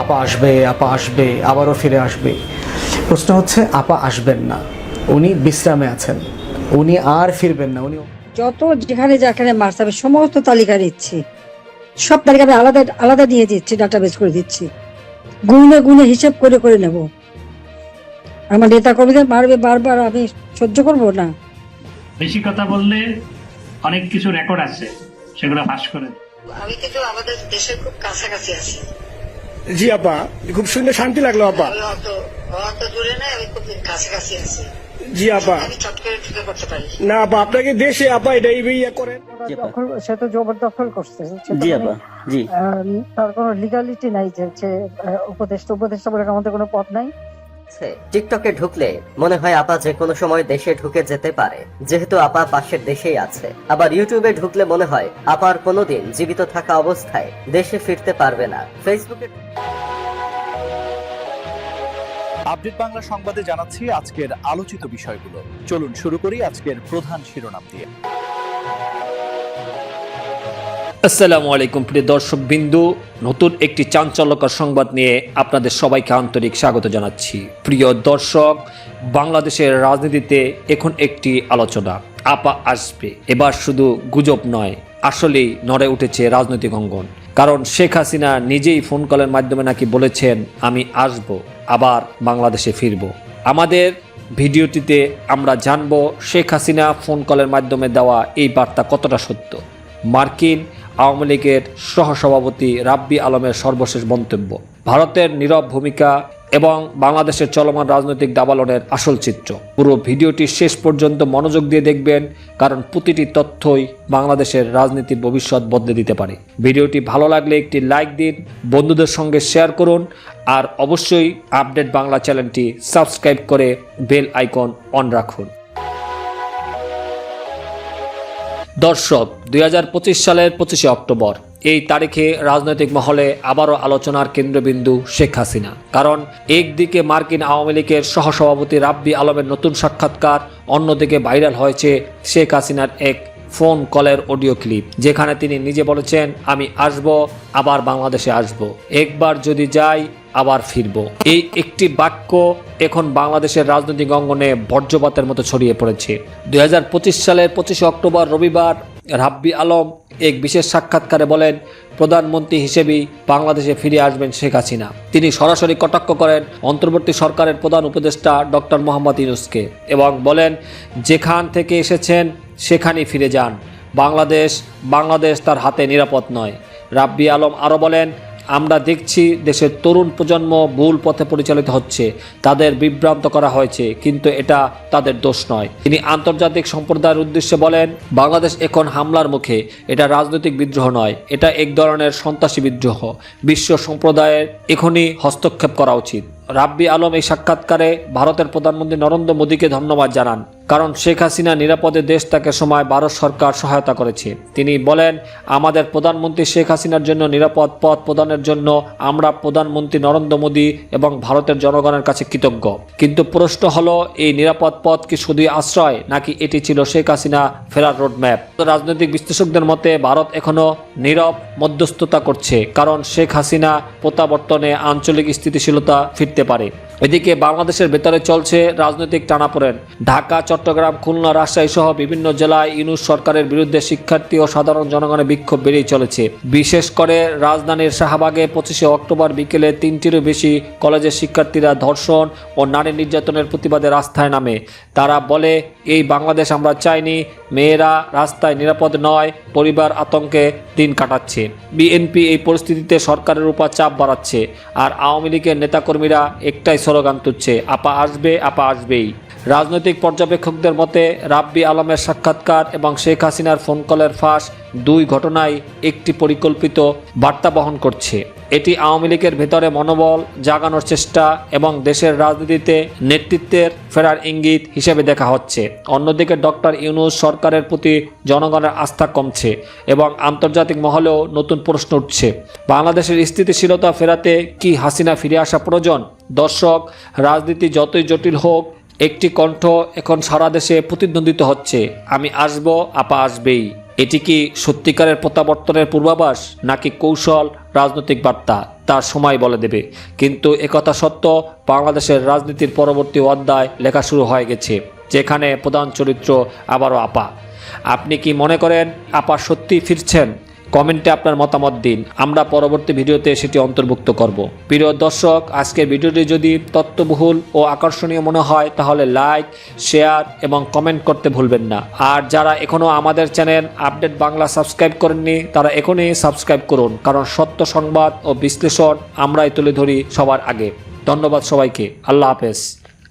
আপা আসবে আপা আসবে আবারও ফিরে আসবে। প্রশ্ন হচ্ছে আপা আসবেন না। উনি বিশ্রামে আছেন। উনি আর ফিরবেন না। উনি যত যেখানে যেখানে মার্চ হবে সমস্ত তালিকা নিচ্ছি সব তালিকা আমি আলাদা আলাদা নিয়ে দিচ্ছি ডাটাবেস করে দিচ্ছি। গুনে গুনে হিসেব করে করে নেব। আমার নেতা কর্মীদের মারবে বারবার আমি সহ্য করব না। বেশি কথা বললে অনেক কিছু রেকর্ড আছে সেগুলো ফাঁস করে আমি কিন্তু আমাদের দেশের খুব কাছাকাছি আছি। জি আপা। খুব সুন্দর শান্তি লাগল আপা। জি আপা। না আপা আপনাকে দেশে আপা এটা এই ইয়ে করেন। সে তো জবরদখল করছে জি আপা জি। তার কোনো লিগালিটি নাই যে উপদেষ্টা উপদেষ্টা বলে আমাদের কোনো পথ নাই। আছে। টিকটকে ঢুকলে মনে হয় আপা যে কোনো সময় দেশে ঢুকে যেতে পারে। যেহেতু আপা পাশের দেশেই আছে। আবার ইউটিউবে ঢুকলে মনে হয় আপার কোনোদিন জীবিত থাকা অবস্থায় দেশে ফিরতে পারবে না। ফেসবুকে আপডেট বাংলা সংবাদে জানাচ্ছি আজকের আলোচিত বিষয়গুলো। চলুন শুরু করি আজকের প্রধান শিরোনাম দিয়ে। আসসালামু আলাইকুম, প্রিয় দর্শক বিন্দু নতুন একটি চাঞ্চল্যকর সংবাদ নিয়ে আপনাদের সবাইকে আন্তরিক স্বাগত জানাচ্ছি। প্রিয় দর্শক, বাংলাদেশের রাজনীতিতে এখন একটি আলোচনা, আপা আসবে। এবার শুধু গুজব নয়, আসলেই নড়ে উঠেছে রাজনৈতিক অঙ্গন। কারণ শেখ হাসিনা নিজেই ফোন কলের মাধ্যমে নাকি বলেছেন, আমি আসব, আবার বাংলাদেশে ফিরব। আমাদের ভিডিওটিতে আমরা জানব, শেখ হাসিনা ফোন কলের মাধ্যমে দেওয়া এই বার্তা কতটা সত্য। মার্কিন আওয়ামী লীগের সহসভাপতি রাব্বি আলমের সর্বশেষ মন্তব্য। ভারতের নীরব ভূমিকা এবং বাংলাদেশের চলমান রাজনৈতিক দাবালনের আসল চিত্র। পুরো ভিডিওটি শেষ পর্যন্ত মনোযোগ দিয়ে দেখবেন, কারণ প্রতিটি তথ্যই বাংলাদেশের রাজনীতির ভবিষ্যৎ বদলে দিতে পারে। ভিডিওটি ভালো লাগলে একটি লাইক দিন, বন্ধুদের সঙ্গে শেয়ার করুন, আর অবশ্যই আপডেট বাংলা চ্যানেলটি সাবস্ক্রাইব করে বেল আইকন অন রাখুন। দর্শক, দুই হাজার পঁচিশ সালের পঁচিশে অক্টোবর। এই তারিখে রাজনৈতিক মহলে আবারও আলোচনার কেন্দ্রবিন্দু শেখ হাসিনা। কারণ একদিকে মার্কিন আওয়ামী লীগের সহসভাপতি রাব্বি আলমের নতুন সাক্ষাৎকার, অন্যদিকে ভাইরাল হয়েছে শেখ হাসিনার এক ফোন কলের অডিও ক্লিপ, যেখানে তিনি নিজে বলেছেন, আমি আসব, আবার বাংলাদেশে আসব। একবার যদি যাই আবার ফিরব। এই একটি বাক্য এখন বাংলাদেশের রাজনৈতিক অঙ্গনে বর্জ্যপাতের মতো ছড়িয়ে পড়েছে। দুই হাজার পঁচিশ সালের পঁচিশে অক্টোবর রবিবার রাব্বি আলম এক বিশেষ সাক্ষাৎকারে বলেন, প্রধানমন্ত্রী হিসেবেই বাংলাদেশে ফিরে আসবেন শেখ হাসিনা। তিনি সরাসরি কটাক্ষ করেন অন্তর্বর্তী সরকারের প্রধান উপদেষ্টা ডক্টর মোহাম্মদ ইউনুসকে এবং বলেন, যেখান থেকে এসেছেন সেখানেই ফিরে যান। বাংলাদেশ বাংলাদেশ তার হাতে নিরাপদ নয়। রাব্বি আলম আরও বলেন আমরা দেখছি দেশের তরুণ প্রজন্ম ভুল পথে পরিচালিত হচ্ছে, তাদের বিভ্রান্ত করা হয়েছে, কিন্তু এটা তাদের দোষ নয়। তিনি আন্তর্জাতিক সম্প্রদায়ের উদ্দেশ্যে বলেন, বাংলাদেশ এখন হামলার মুখে, এটা রাজনৈতিক বিদ্রোহ নয়, এটা এক ধরনের সন্ত্রাসী বিদ্রোহ। বিশ্ব সম্প্রদায়ের এখনই হস্তক্ষেপ করা উচিত। রাব্বি আলম এই সাক্ষাৎকারে ভারতের প্রধানমন্ত্রী নরেন্দ্র মোদীকে ধন্যবাদ জানান। কারণ শেখ হাসিনা নিরাপদে দেশ তাকে সময় ভারত সরকার সহায়তা করেছে। তিনি বলেন, আমাদের প্রধানমন্ত্রী শেখ হাসিনার জন্য নিরাপদ পথ প্রদানের জন্য আমরা প্রধানমন্ত্রী নরেন্দ্র মোদী এবং ভারতের জনগণের কাছে কৃতজ্ঞ। কিন্তু প্রশ্ন হলো, এই নিরাপদ পথ কি শুধুই আশ্রয়, নাকি এটি ছিল শেখ হাসিনা ফেরার রোডম্যাপ? রাজনৈতিক বিশ্লেষকদের মতে, ভারত এখনও নীরব মধ্যস্থতা করছে, কারণ শেখ হাসিনা প্রত্যাবর্তনে আঞ্চলিক স্থিতিশীলতা ফিরতে পারে। এদিকে বাংলাদেশের ভেতরে চলছে রাজনৈতিক টানাপোড়েন। ঢাকা চট্টগ্রাম, খুলনা, রাজশাহী সহ বিভিন্ন জেলায় ইউনুস সরকারের বিরুদ্ধে শিক্ষার্থী ও সাধারণ জনগণের বিক্ষোভ বেড়েই চলেছে। বিশেষ করে রাজধানীর শাহবাগে পঁচিশে অক্টোবর বিকেলে তিনটিরও বেশি কলেজের শিক্ষার্থীরা ধর্ষণ ও নারী নির্যাতনের প্রতিবাদে রাস্তায় নামে। তারা বলে, এই বাংলাদেশ আমরা চাইনি, মেয়েরা রাস্তায় নিরাপদ নয়, পরিবার আতঙ্কে দিন কাটাচ্ছে। বিএনপি এই পরিস্থিতিতে সরকারের উপর চাপ বাড়াচ্ছে, আর আওয়ামী লীগের নেতাকর্মীরা একটাই স্লোগান তুলছে, আপা আসবে, আপা আসবেই। রাজনৈতিক পর্যবেক্ষকদের মতে, রাব্বি আলমের সাক্ষাৎকার এবং শেখ হাসিনার ফোন কলের ফাঁস দুই ঘটনায় একটি পরিকল্পিত বার্তা বহন করছে। এটি আওয়ামী লীগের ভেতরে মনোবল জাগানোর চেষ্টা এবং দেশের রাজনীতিতে নেতৃত্বের ফেরার ইঙ্গিত হিসেবে দেখা হচ্ছে। অন্যদিকে ডক্টর ইউনুস সরকারের প্রতি জনগণের আস্থা কমছে এবং আন্তর্জাতিক মহলেও নতুন প্রশ্ন উঠছে। বাংলাদেশের স্থিতিশীলতা ফেরাতে কি হাসিনা ফিরে আসা প্রয়োজন? দর্শক, রাজনীতি যতই জটিল হোক একটি কণ্ঠ এখন সারা দেশে প্রতিদ্বন্দ্বিত হচ্ছে। আমি আসব, আপা আসবেই। এটি কি সত্যিকারের প্রত্যাবর্তনের পূর্বাভাস, নাকি কৌশল, রাজনৈতিক বার্তা? তার সময় বলে দেবে। কিন্তু একথা সত্য, বাংলাদেশের রাজনীতির পরবর্তী অধ্যায় লেখা শুরু হয়ে গেছে, যেখানে প্রধান চরিত্র আবারও আপা। আপনি কি মনে করেন, আপা সত্যি ফিরছেন? কমেন্টে আপনার মতামত দিন। আমরা পরবর্তী ভিডিওতে সেটি অন্তর্ভুক্ত করব। প্রিয় দর্শক, আজকের ভিডিওটি যদি তত্ত্ববহুল ও আকর্ষণীয় মনে হয়, তাহলে লাইক, শেয়ার এবং কমেন্ট করতে ভুলবেন না। আর যারা এখনও আমাদের চ্যানেল আপডেট বাংলা সাবস্ক্রাইব করেননি, তারা এখনই সাবস্ক্রাইব করুন, কারণ সত্য সংবাদ ও বিশ্লেষণ আমরাই তুলে ধরি সবার আগে। ধন্যবাদ সবাইকে। আল্লাহ হাফেজ।